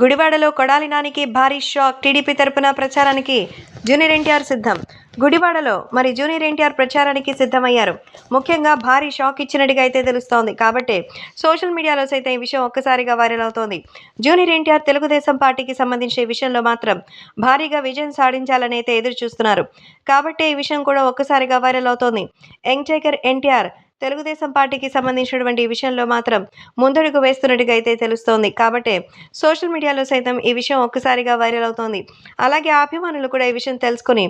గుడివాడలో కొడాలి నానికి భారీ షాక్ టీడీపీ తరపున ప్రచారానికి జూనియర్ ఎన్టీఆర్ సిద్ధం. గుడివాడలో మరి జూనియర్ ఎన్టీఆర్ ప్రచారానికి సిద్ధమయ్యారు. ముఖ్యంగా భారీ షాక్ ఇచ్చినట్టుగా అయితే తెలుస్తోంది. కాబట్టి సోషల్ మీడియాలో సైతం ఈ విషయం ఒక్కసారిగా వైరల్ అవుతోంది. జూనియర్ ఎన్టీఆర్ తెలుగుదేశం పార్టీకి సంబంధించిన విషయంలో మాత్రం భారీగా విజయం సాధించాలని అయితే ఎదురు చూస్తున్నారు కాబట్టి ఈ విషయం కూడా ఒక్కసారిగా వైరల్ అవుతోంది. యంగ్ టైగర్ ఎన్టీఆర్ తెలుగుదేశం పార్టీకి సంబంధించినటువంటి ఈ విషయంలో మాత్రం ముందడుగు వేస్తున్నట్టుగా అయితే తెలుస్తోంది. కాబట్టి సోషల్ మీడియాలో సైతం ఈ విషయం ఒక్కసారిగా వైరల్ అవుతోంది. అలాగే అభిమానులు కూడా ఈ విషయం తెలుసుకుని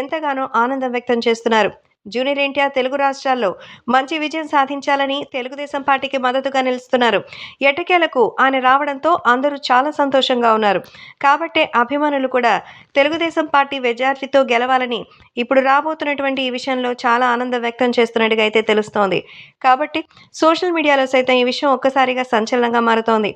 ఎంతగానో ఆనందం వ్యక్తం చేస్తున్నారు. జూనియర్ ఎన్టీఆర్ తెలుగు రాష్ట్రాల్లో మంచి విజయం సాధించాలని తెలుగుదేశం పార్టీకి మద్దతుగా నిలుస్తున్నారు. ఎటకేలకు ఆయన రావడంతో అందరూ చాలా సంతోషంగా ఉన్నారు. కాబట్టే అభిమానులు కూడా తెలుగుదేశం పార్టీ మెజార్టీతో గెలవాలని ఇప్పుడు రాబోతున్నటువంటి ఈ విషయంలో చాలా ఆనందం వ్యక్తం చేస్తున్నట్టుగా అయితే తెలుస్తోంది. కాబట్టి సోషల్ మీడియాలో సైతం ఈ విషయం ఒక్కసారిగా సంచలనంగా మారుతోంది.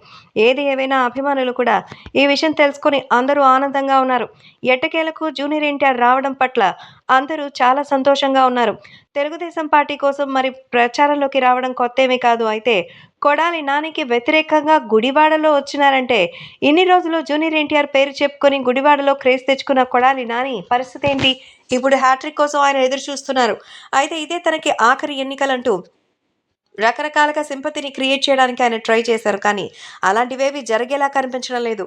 ఏది ఏవైనా అభిమానులు కూడా ఈ విషయం తెలుసుకొని అందరూ ఆనందంగా ఉన్నారు. ఎట్టకేలకు జూనియర్ ఎన్టీఆర్ రావడం పట్ల అందరూ చాలా సంతోషంగా ఉన్నారు. తెలుగుదేశం పార్టీ కోసం మరి ప్రచారంలోకి రావడం కొత్తేమీ కాదు. అయితే కొడాలి నానికి వ్యతిరేకంగా గుడివాడలో వచ్చినారంటే ఇన్ని రోజులు జూనియర్ ఎన్టీఆర్ పేరు చెప్పుకొని గుడివాడలో క్రేజ్ తెచ్చుకున్న కొడాలి నాని పరిస్థితి ఏంటి? ఇప్పుడు హ్యాట్రిక్ కోసం ఆయన ఎదురు చూస్తున్నారు. అయితే ఇదే తనకి ఆఖరి ఎన్నికలంటూ రకరకాలుగా సింపతిని క్రియేట్ చేయడానికి ఆయన ట్రై చేశారు. కానీ అలాంటివేవి జరిగేలా కనిపించడం లేదు.